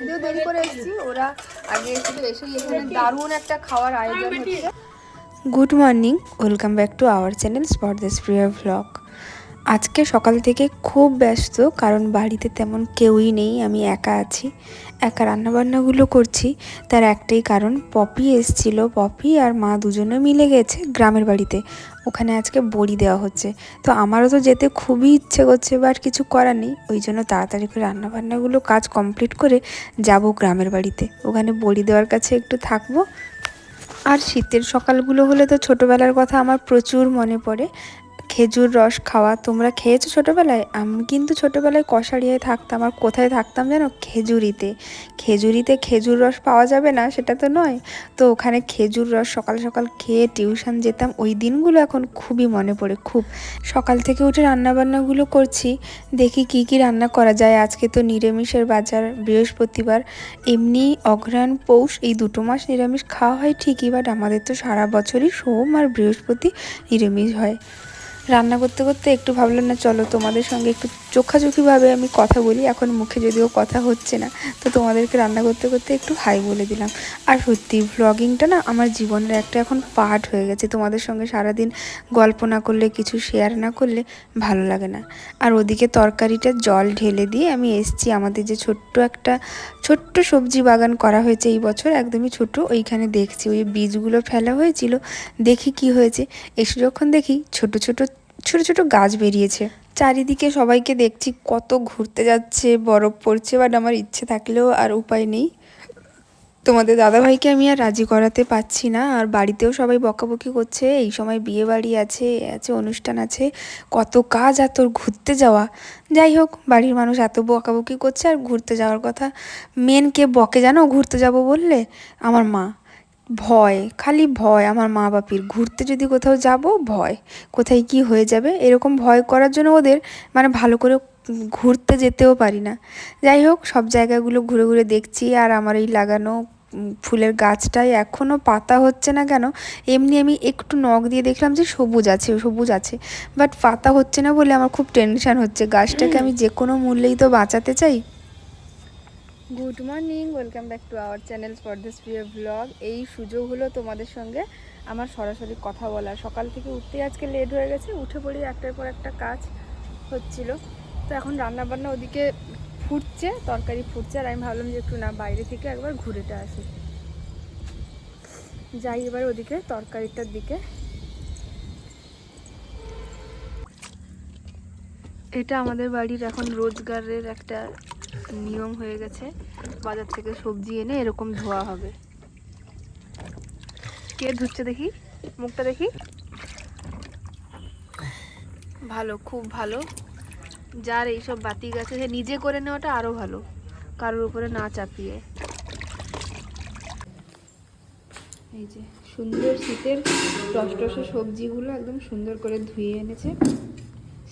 যদিও দেরি করে এসেছি। ওরা আগে এসেছিল এসেই এখানে দারুণ একটা খাওয়ার আয়োজন হচ্ছে। Good morning welcome back to our channel spot this প্রিয় ভ্লগ আজকে সকাল থেকে খুব ব্যস্ত, কারণ বাড়িতে তেমন কেউই নেই, আমি একা আছি। একা রান্নাবান্নাগুলো করছি, তার একটাই কারণ পপি এসছিল। পপি আর মা দুজনে মিলে গেছে গ্রামের বাড়িতে। ওখানে আজকে বড়ি দেওয়া হচ্ছে। তো আমারও তো যেতে খুবই ইচ্ছে করছে বাট কিছু করার নেই। ওই জন্য তাড়াতাড়ি করে রান্নাবান্নাগুলো কাজ কমপ্লিট করে যাব গ্রামের বাড়িতে। ওখানে বড়ি দেওয়ার কাছে একটু থাকব। আর শীতের সকালগুলো হলে তো ছোটোবেলার কথা আমার প্রচুর মনে পড়ে। খেজুর রস খাওয়া। তোমরা খেয়েছো ছোটোবেলায়? আমি কিন্তু ছোটোবেলায় কষারিয়ায় থাকতাম। আর কোথায় থাকতাম জানো? খেজুরিতে। খেজুরিতে খেজুর রস পাওয়া যাবে না, সেটা তো নয়। তো ওখানে খেজুর রস সকাল সকাল খেয়ে টিউশন যেতাম। ওই দিনগুলো এখন খুবই মনে পড়ে, খুব। সকাল থেকে উঠে রান্নাবান্নাগুলো করছি। দেখি কি কি রান্না করা যায়। আজকে তো নিরামিষের বাজার, বৃহস্পতিবার। এমনি অঘ্রাণ পৌষ, এই দুটো মাস নিরামিষ খাওয়া হয় ঠিকই, বাট আমাদের তো সারা বছরই সোম আর বৃহস্পতি নিরামিষ হয়। রান্না করতে করতে একটু ভাবলাম না, চলো তোমাদের সঙ্গে একটু চোখাচোখিভাবে আমি কথা বলি। এখন মুখে যদিও কথা হচ্ছে না, তো তোমাদেরকে রান্না করতে করতে একটু হাই বলে দিলাম। আর সত্যি ভ্লগিংটা না আমার জীবনের একটা এখন পার্ট হয়ে গেছে। তোমাদের সঙ্গে সারাদিন গল্প না করলে, কিছু শেয়ার না করলে ভালো লাগে না। আর ওদিকে তরকারিটা জল ঢেলে দিয়ে আমি এসছি। আমাদের যে ছোট্ট একটা, ছোট্ট সবজি বাগান করা হয়েছে এই বছর, একদমই ছোট। ওইখানে দেখছি, ওই বীজগুলো ফেলা হয়েছিল, দেখি কি হয়েছে। এসে যখন দেখি, ছোট ছোট ছোট ছোট গাছ বেরিয়েছে। চারিদিকে সবাইকে দেখছি কত ঘুরতে যাচ্ছে, বরফ পড়ছে বাট আমার ইচ্ছে থাকলেও আর উপায় নেই। তোমাদের দাদাভাইকে আমি আর রাজি করাতে পারছি না, আর বাড়িতেও সবাই বকাবকি করছে, এই সময় বিয়ে বাড়ি আছে আছে, অনুষ্ঠান আছে, কত কাজ আর তোর ঘুরতে যাওয়া। যাই হোক, বাড়ির মানুষ এত বকাবকি করছে আর ঘুরতে যাওয়ার কথা। মেন কে বকে জানো ঘুরতে যাব বললে? আমার মা। ভয়, খালি ভয়, আমার মা বাপির। ঘুরতে যদি কোথাও যাব, ভয়। কোথায় কি হয়ে যাবে, এরকম ভয় করার জন্য ওদের মানে ভালো করে ঘুরতে যেতেও পারি না। যাই হোক, সব জায়গাগুলো ঘুরে ঘুরে দেখছি আর আমার এই লাগানো ফুলের গাছটায় এখনও পাতা হচ্ছে না কেন, এমনি আমি একটু নখ দিয়ে দেখলাম যে সবুজ আছে সবুজ আছে। বাট পাতা হচ্ছে না বলে আমার খুব টেনশান হচ্ছে। গাছটাকে আমি যে কোনো মূল্যেই তো বাঁচাতে চাই। Good morning, welcome back to our channel for this প্রিয় ব্লগ। এই সুযোগ হলো তোমাদের সঙ্গে আমার সরাসরি কথা বলার। সকাল থেকে উঠতে আজকে লেট হয়ে গেছে, উঠে পড়ি একটার পর একটা কাজ হচ্ছিল। তো এখন রান্না বান্না ওদিকে ফুটছে, তরকারি ফুটছে, আর আমি ভাবলাম যে একটু না বাইরে থেকে একবার ঘুরেটা আসি। যাই এবার ওদিকে তরকারিটার দিকে। এটা আমাদের বাড়ির এখন রোজগারের একটা নিয়ম হয়ে গেছে। বাজার থেকে সবজি এনে এরকম ধোয়া হবে। কে ধুচ্ছে দেখি? মুখটা দেখি? ভালো, খুব ভালো। যার এইসব বাতি গেছে, সে নিজে করে নেওয়াটা আরও ভালো। কারোর উপরে না চাপিয়ে। এই যে সুন্দর শীতের টসটসে সবজিগুলো একদম সুন্দর করে ধুয়ে এনেছে।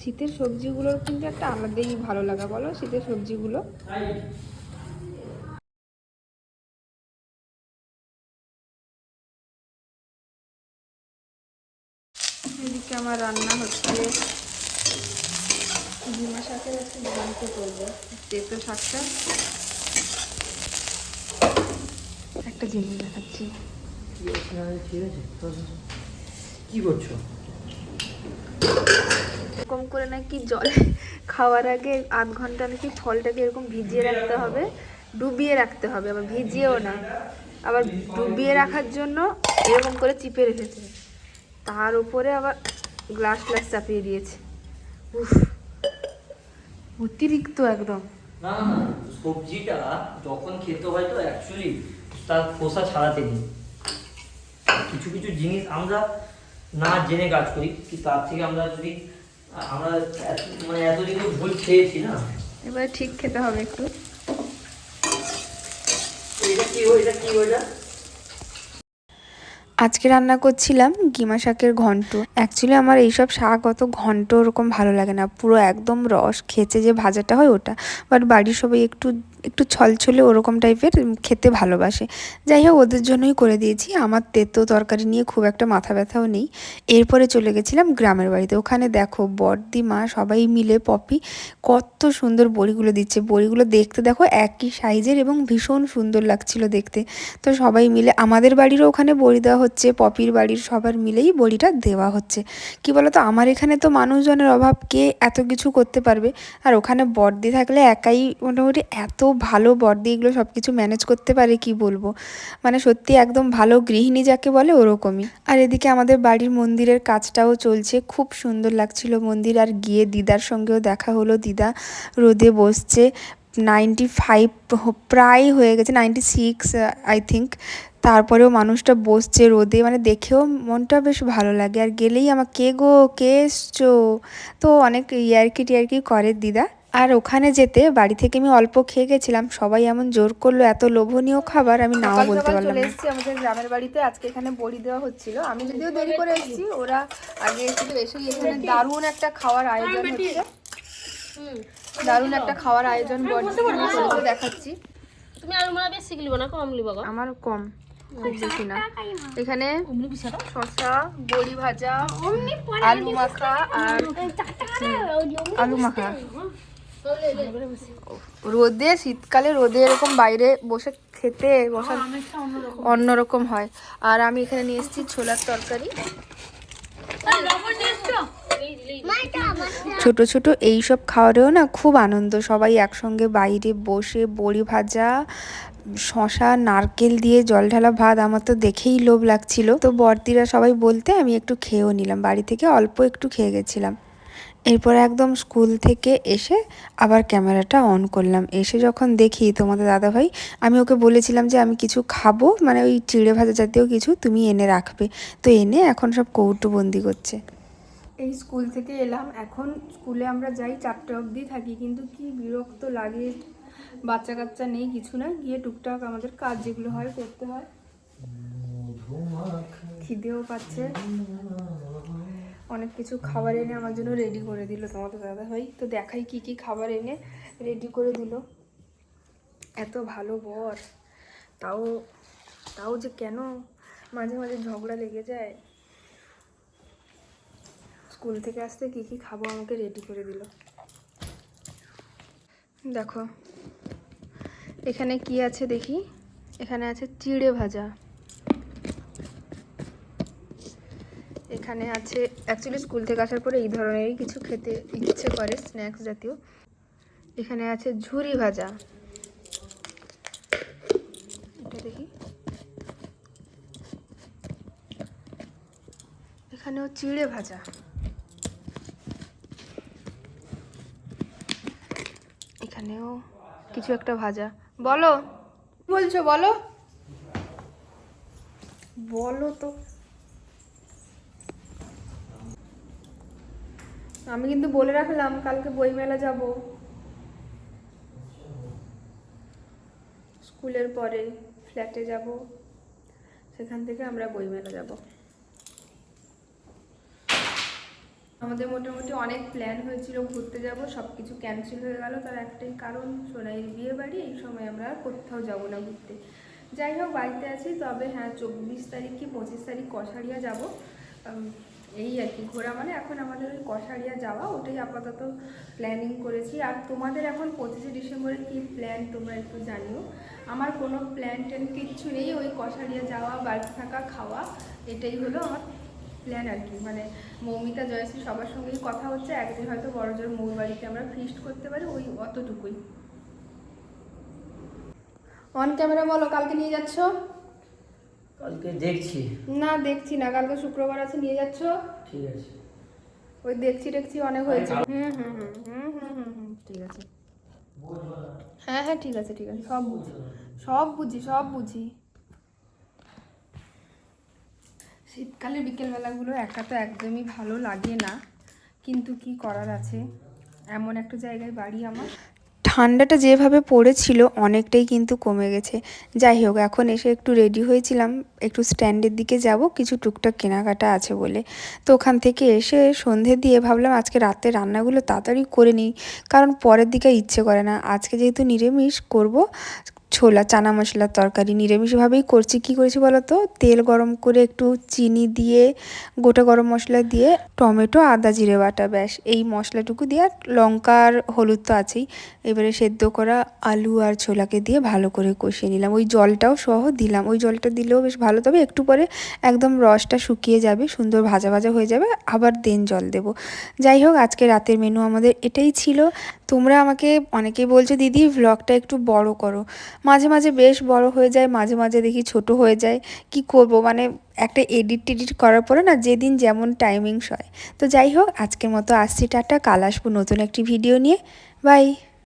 শীতের সবজিগুলোর কিন্তু একটা আলাদাই ভালো লাগা, বলো? শীতের সবজিগুলো। এদিকে আমার রান্না হচ্ছে। ডিমা শাকের একটা ঘন্ট করব। তেতো শাকটা। একটা জিনিস দেখাচ্ছি। ঠিক আছে। কি করছ? করে নাকি জলে খাওয়ার আগে আধ ঘণ্টা নাকি ফলটাকে এরকম ভিজিয়ে রাখতে হবে, ডুবিয়ে রাখতে হবে, আবার ভিজিয়েও না। আবার ডুবিয়ে রাখার জন্য এরকম করে চিপে রেখেছে। তার উপরে আবার গ্লাস গ্লাস চাপিয়ে দিয়েছে। উফ, অতিরিক্ত একদম। না সবজিটা যখন খেতে হয় তো অ্যাকচুয়ালি তার খোসা ছাড়াতে নেই। কিছু কিছু জিনিস আমরা না জেনে কাজ করি, কি তার থেকে আমরা যদি আমরা মানে এতদিন তো ভুল খেয়েছি না? এবারে ঠিক খেতে হবে একটু। এটা কি এটা কি ওইটা? আজকে রান্না করছিলাম গিমা শাকের ঘন্ট। অ্যাকচুয়ালি আমার এইসব শাক অত ঘন্ট ওরকম ভালো লাগে না পুরো একদম রস খেচে যে ভাজাটা হয় ওটা। বাট বাড়ির সবাই একটু একটু ছলছলে ওরকম টাইপের খেতে ভালোবাসে। যাই হোক, ওদের জন্যই করে দিয়েছি। আমার তেতো তরকারি নিয়ে খুব একটা মাথা ব্যথাও নেই। এরপরে চলে গেছিলাম গ্রামের বাড়িতে। ওখানে দেখো বর্দি মা সবাই মিলে পপি কত সুন্দর বড়িগুলো দিচ্ছে। বড়িগুলো দেখতে দেখো একই সাইজের এবং ভীষণ সুন্দর লাগছিল দেখতে। তো সবাই মিলে, আমাদের বাড়িরও ওখানে বড়ি দেওয়া হচ্ছে, পপির বাড়ির সবার মিলেই বড়িটা দেওয়া হচ্ছে। কি বলতো, আমার এখানে তো মানুষজনের অভাব, কে এত কিছু করতে পারবে? আর ওখানে বর্দি থাকলে একাই মোটামুটি এত ভালো বর্দি এগুলো সব কিছু ম্যানেজ করতে পারে, কি বলব? মানে সত্যি একদম ভালো গৃহিণী যাকে বলে ওরকমই। আর এদিকে আমাদের বাড়ির মন্দিরের কাজটাও চলছে, খুব সুন্দর লাগছিল মন্দির। আর গিয়ে দিদার সঙ্গেও দেখা হলো, দিদা রোদে বসছে। নাইনটি ফাইভ প্রায় হয়ে গেছে নাইনটি সিক্স আই থিঙ্ক তারপরেও মানুষটা বসছে রোদে মানে দেখেও মনটা বেশ ভালো লাগে। আর গেলেই আমার কে গো? কে এসছো? তো অনেক ইয়ার্কি টিয়ার্কি করে দিদা। আর ওখানে যেতে বাড়ি থেকে আমি অল্প খেয়ে গেছিলাম। সবাই এমন জোর করল এত লোভনীয় খাবার আমি নাও বলতে পারলাম চলে না। এসেছি আমাদের গ্রামের বাড়িতে আজকে এখানে বড়ি দেওয়া হচ্ছিল। আমি যদিও দেরি করে এসেছি ওরা আগে এসেছিল এসেই এখানে দারুণ একটা খাওয়ার আয়োজন হচ্ছে। দারুণ একটা খাওয়ার আয়োজন বড়ি এখানে দেখাচ্ছি। তুমি আলু মারা বেশি লিব না কম লিব গো। আমার কম খুব বেশি না। এখানে শসা বড়ি ভাজা আলু মাখা আর আলু মাখা। রোদে, শীতকালে রোদে এরকম বাইরে বসে খেতে বসা অন্যরকম হয়। আর আমি এখানে নিয়ে এসেছি ছোলার তরকারি। ছোট ছোট এই সব খাওয়ারেও না খুব আনন্দ। সবাই একসঙ্গে বাইরে বসে বড়ি ভাজা শশা নারকেল দিয়ে জল ঢালা ভাত, আমার তো দেখেই লোভ লাগছিল। তো বর্দিরা সবাই বলতে আমি একটু খেয়েও নিলাম। বাড়ি থেকে অল্প একটু খেয়ে গেছিলাম। এরপর একদম স্কুল থেকে এসে আবার ক্যামেরাটা অন করলাম। এসে যখন দেখি তোমাদের দাদাভাই, আমি ওকে বলেছিলাম যে আমি কিছু খাব মানে ওই চিড়ে ভাজা জাতীয় কিছু তুমি এনে রাখবে। তো এনে এখন সব কৌটোবন্দি করছে। এই স্কুল থেকে এলাম। এখন স্কুলে আমরা যাই চারটে অবধি থাকি, কিন্তু কি বিরক্ত লাগে। বাচ্চা কাচ্চা নেই, কিছু না। গিয়ে টুকটাক আমাদের কাজ যেগুলো হয় করতে হয়। খিদেও পাচ্ছে। অনেক কিছু খাবার এনে আমার জন্য রেডি করে দিল তোমাদের দাদা ভাই তো দেখাই কি কি খাবার এনে রেডি করে দিল। এত ভালো বর। তাও তাও যে কেন মাঝে মাঝে ঝগড়া লেগে যায়? স্কুল থেকে আসতে কি কি খাব আমাকে রেডি করে দিল। দেখো, এখানে কি আছে দেখি? এখানে আছে চিড়ে ভাজা। এখানে আছে অ্যাকচুয়ালি স্কুল থেকে আসার পরে এই ধরনেরই কিছু খেতে ইচ্ছে করে স্ন্যাক্স জাতীয়। এখানে আছে ঝুরি ভাজা। এটা দেখি। এখানেও চিড়ে ভাজা। এখানেও কিছু একটা ভাজা। বলো। বলছো বলো? বলো তো। আমি কিন্তু বলে রাখলাম, কালকে বইমেলা যাব। স্কুলের পরে ফ্ল্যাটে যাব। সেখান থেকে আমরা বইমেলা যাব। আমাদের মোটামুটি অনেক প্ল্যান হয়েছিল ঘুরতে যাব সব কিছু ক্যান্সেল হয়ে গেল। তার একটাই কারণ, সোনাইয়ের বিয়ে বাড়ি, এই সময় আমরা কোথাও যাব না ঘুরতে। যাই হোক, বাড়িতে আছি, তবে হ্যাঁ চব্বিশ তারিখ কি পঁচিশ তারিখ কষারিয়া যাব। এই আর কি, ঘোরা মানে এখন আমাদের ওই কষারিয়া যাওয়া, ওটাই আপাতত প্ল্যানিং করেছি। আর তোমাদের এখন পঁচিশে ডিসেম্বরের কী প্ল্যান তোমরা একটু জানিও? আমার কোনো প্ল্যান ট্যান কিচ্ছু নেই, ওই কষারিয়া যাওয়া, বাড়িতে থাকা, খাওয়া, এটাই হলো আমার প্ল্যান আর কি। মানে মৌমিতা, জয়শ্রী সবার সঙ্গেই কথা হচ্ছে, একদিন হয়তো বড় জোর মৌর বাড়িতে আমরা ফিস্ট করতে পারি, ওই অতটুকুই। অন ক্যামেরা বলো, কালকে নিয়ে যাচ্ছ? কালকে দেখছি। না দেখছি না। কালকে শুক্রবার আছে নিয়ে যাচ্ছ? ঠিক আছে। ওই দেখছি দেখছি অনেক হয়েছে। হুম হুম হুম হুম হুম হুম হুম ঠিক আছে। হ্যাঁ হ্যাঁ ঠিক আছে ঠিক আছে। সব বুঝি। সব বুঝি সব বুঝি। শীতকালে বিকেলবেলাগুলো একা তো একদমই ভালো লাগে না। কিন্তু কি করার আছে? এমন একটা জায়গায় বাড়ি আমার। ঠান্ডাটা যেভাবে পড়েছিল অনেকটাই কিন্তু কমে গেছে। যাই হোক, এখন এসে একটু রেডি হয়েছিলাম। একটু স্ট্যান্ডের দিকে যাব, কিছু টুকটাক কেনাকাটা আছে বলে। তো ওখান থেকে এসে সন্ধে দিয়ে ভাবলাম আজকে রাতে রান্নাগুলো তাড়াতাড়ি করে নিই, কারণ পরের দিকে ইচ্ছে করে না। আজকে যেহেতু নিরামিষ, করব ছোলা, চানা মশলার তরকারি নিরামিষভাবেই করছি। কি করেছি বলো তো? তেল গরম করে একটু চিনি দিয়ে, গোটা গরম মশলা দিয়ে টমেটো, আদা, জিরে বাটা, ব্যাস। এই মশলাটুকু দিয়ে আর লঙ্কা আর হলুদ তো আছেই। এবারে সেদ্ধ করা আলু আর ছোলাকে দিয়ে ভালো করে কষিয়ে নিলাম। ওই জলটাও সহ দিলাম। ওই জলটা দিলেও বেশ ভালো। তবে একটু পরে একদম রসটা শুকিয়ে যাবে, সুন্দর ভাজা ভাজা হয়ে যাবে। আবার দেন জল দেব। যাই হোক, আজকে রাতের মেনু আমাদের এটাই ছিল। তোমরা আমাকে অনেকেই বলছো, দিদি ভ্লগটা একটু বড় করো। মাঝে মাঝে বেশ বড় হয়ে যায়, মাঝে মাঝে দেখি ছোট হয়ে যায়। কি করব? মানে একটা এডিট টেডিট করার পরে না যেদিন যেমন টাইমিংস হয়। তো যাই হোক, আজকের মতো আসছি, টাটা। কাল আসব নতুন একটি ভিডিও নিয়ে। বাই